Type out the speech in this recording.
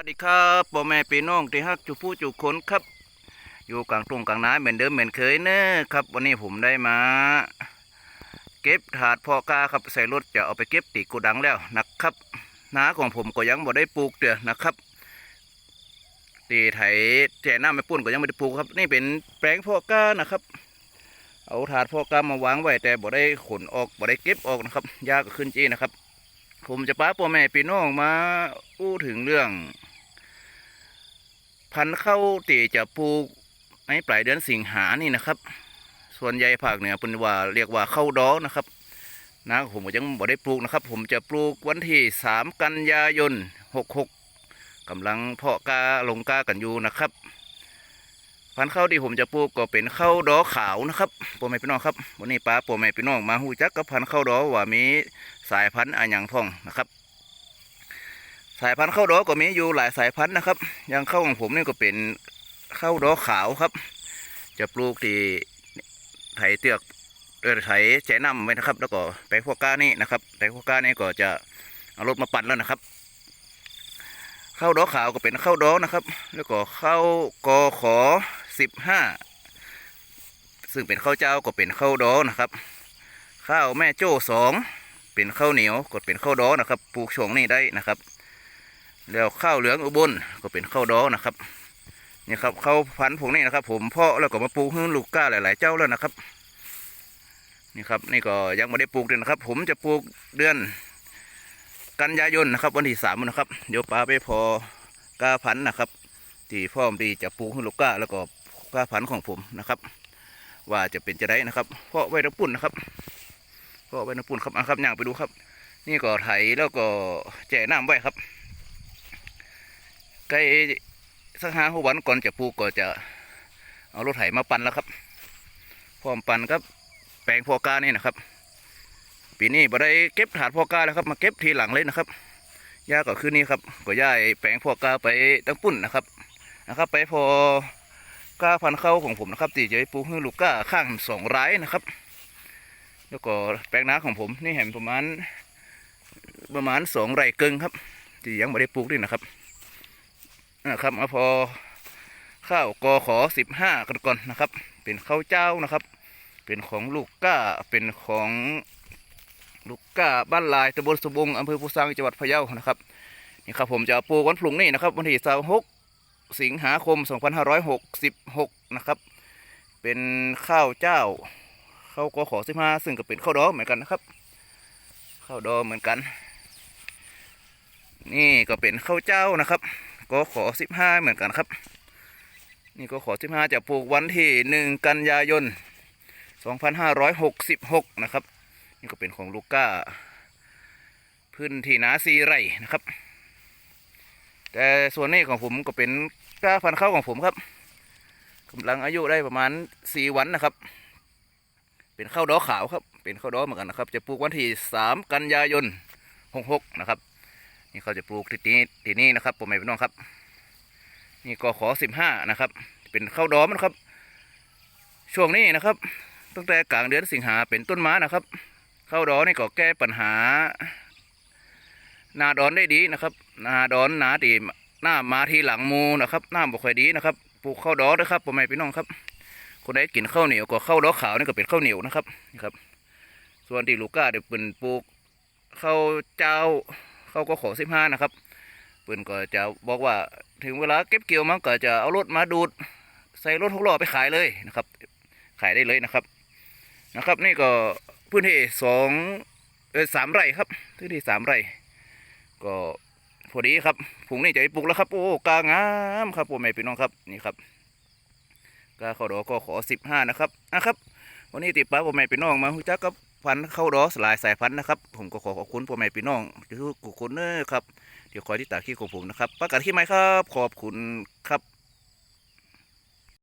สวัสดีครับพ่อแม่พี่น้องที่ฮักจุผู้จุคนครับ อยู่กลางตรงกลางน้ำเหมือนเดิมเหมือนเคยเนอะครับ วันนี้ผมได้มา เก็บถาดพอกาครับใส่รถจะเอาไปเก็บตีโกดังแล้วนะครับน้าของผมก็ยังบ่ได้ปลูกเดือนะครับตีไถแจน้ำไม่ปุ่นก็ยังไม่ได้ปลูกครับ นี่เป็นแปลงพอกานะครับ เอาถาดพอกามาวางไว้แต่บ่ได้ขนออกบ่ได้เก็บออกนะครับ ยากก็ขึ้นจี้นะครับ ผมจะป้าพ่อแม่พี่น้องมาอู้ถึงเรื่อง พันธุ์ข้าวตีจะปลูกในปลายเดือนสิงหานี่นะครับ ส่วนใหญ่ภาคเหนือเป็นว่าเรียกว่าข้าวดอนะครับนะผมก็ยังบ่ได้ปลูกนะครับ ผมจะปลูกวันที่สามกันยายนหกหกำลังเพาะกาลงกากันอยู่นะครับ พันธุ์ข้าวที่ผมจะปลูกก็เป็นข้าวดอขาวนะครับพ่แม่พี่น้องครับวันนี้ป้าพ่แม่พี่น้องมาหูจักกับพันธุ์ข้าวดอว่ามีสายพันธุ์อะไรอย่างท่องนะครับ สายพันธุ์ข้าวดอก็มีอยู่หลายสายพันธุ์นะครับ อย่างข้าวของผมนี่ก็เป็นข้าวดอขาวครับ จะปลูกที่ไถเตือกเออไถแจะนำไว้นะครับ แล้วก็แปลงพวกก้านี่นะครับแปลงพวกก้านี่ก็จะเอารถมาปั่นแล้วนะครับข้าวดอขาวก็เป็นข้าวดอนะครับ แล้วก็ข้าวกอขอสิบห้าซึ่งเป็นข้าวเจ้าก็เป็นข้าวดอนะครับ ข้าวแม่โจ้สองเป็นข้าวเหนียวก็เป็นข้าวดอนะครับ ปลูกช่วงนี้ได้นะครับ แล้วข้าวเหลืองอุบลก็เป็นข้าวดอนะครับนี่ครับข้าวพันธุ์พวกนี้นะครับ ผมเพาะแล้วก็มาปลูกให้ลูกก้าหลาย ๆ เจ้าแล้วนะครับ นี่ครับนี่ก็ยังไม่ได้ปลูกเลยนะครับ ผมจะปลูกเดือนกันยายนนะครับ วันที่สามนะครับ เดี๋ยวปลาไปพอกาพันธุ์นะครับที่พ่อมดีจะปลูกให้ลูกก้าแล้วก็กาพันธุ์ของผมนะครับ ว่าจะเป็นจะได้นะครับ เพาะไว้น้ำปุ่นนะครับเพาะไว้น้ำปุ่นครับอะครับย่างไปดูครับ นี่ก็ไถแล้วก็แจ่น้ำไว้ครับ ใกล้สักห้าหกวันก่อนจะปลูกก็จะเอารถไถมาปั่นแล้วครับ พร้อมปั่นครับ แปลงพอกานี่นะครับ ปีนี้บ่ได้เก็บถาดพอกาแล้วครับ มาเก็บทีหลังเลยนะครับย่าก็คือนี่ครับ ก็ย้ายแปลงพอกาไปตั้งปุ่นนะครับนะครับ ไปพอกาพันเข้าของผมนะครับที่จะไปปลูกให้ลูกก้าข้างสองไร้นะครับ แล้วก็แปลงนาของผมนี่เห็นประมาณประมาณสองไร่เกิงครับที่ยังไม่ได้ปลูกด้วยนะครับ นะครับเอาพอข้าวกอขอสิบห้ากันก่อนนะครับ เป็นข้าวเจ้านะครับ เป็นของลูกก้าเป็นของลูกก้าบ้านลายตำบลสมบงอำเภอภูซางจังหวัดพะเยานะครับนี่ครับผมจะปลูกวันพรุ่งนี้นะครับ วันที่สหกสิงหาคม 2566 นะครับ เป็นข้าวเจ้าข้าวกอขอสิบห้าซึ่งก็เป็นข้าวดอเหมือนกันนะครับข้าวดอเหมือนกัน นี่ก็เป็นข้าวเจ้านะครับ ก็ขอสิบห้าเหมือนกันครับ นี่ก็ขอสิบห้าจะปลูกวันที่หนึ่งกันยายนสองพันห้าร้อยหกสิบหกนะครับ นี่ก็เป็นของลูก้า พื้นที่นาซีไรนะครับ แต่ส่วนนี้ของผมก็เป็นก้าพันธุ์ข้าวของผมครับกำลังอายุได้ประมาณสี่วันนะครับ เป็นข้าวดอขาวครับ เป็นข้าวดอเหมือนกันนะครับ จะปลูกวันที่สามกันยายนหกหกนะครับ นี่เขาจะปลูกที่นี้ที่นี่นะครับผมไม่พี่น้องครับ นี่ก็ขอสิบห้านะครับ เป็นข้าวดอมนะครับ ช่วงนี้นะครับ ตั้งแต่กลางเดือนสิงหาเป็นต้นมานะครับข้าวดอนี่ก็แก้ปัญหา นาดอนได้ดีนะครับ นาดอนนาตีหน้ามาทีหลังมูนะครับหน้าบ่ค่อยดีนะครับปลูกข้าวดอด้วยครับผมไม่พี่น้องครับ คนใดกินข้าวเหนียวก็ข้าวดอขาวนี่ก็เป็นข้าวเหนียวนะครับนี่ครับ ส่วนที่ลูก้าเดี๋ยวเป็นปลูกข้าวเจ้า เขาก็ขอสิบห้านะครับเปืนก็จะบอกว่าถึงเวลาเก็บเกี่ยวมันก็จะเอารถมาดูด ใส่รถหกล้อไปขายเลยนะครับ ขายได้เลยนะครับนะครับ นี่ก็พื้นที่สองเออสามไร่ครับพื้นที่สามไร่ ก็พอดีครับผงนี่จะไปปลูกแล้วครับ โอ้กางามครับพ่อแม่พี่น้องครับนี่ครับกาข้าวดอก็ขอสิบห้านะครับนะครับวันนี้ติดป้าพ่อแม่พี่น้องมาหูจักกับ พันธุ์ข้าดอสลายสายพันธุ์นะครับ ผมก็ขอขอบคุณพ่อแม่พี่น้องทุกคนเนอครับ เดี๋ยวคอยที่ตาขี้ของผมนะครับ ประกาศที่ไหมครับ ขอบคุณครับ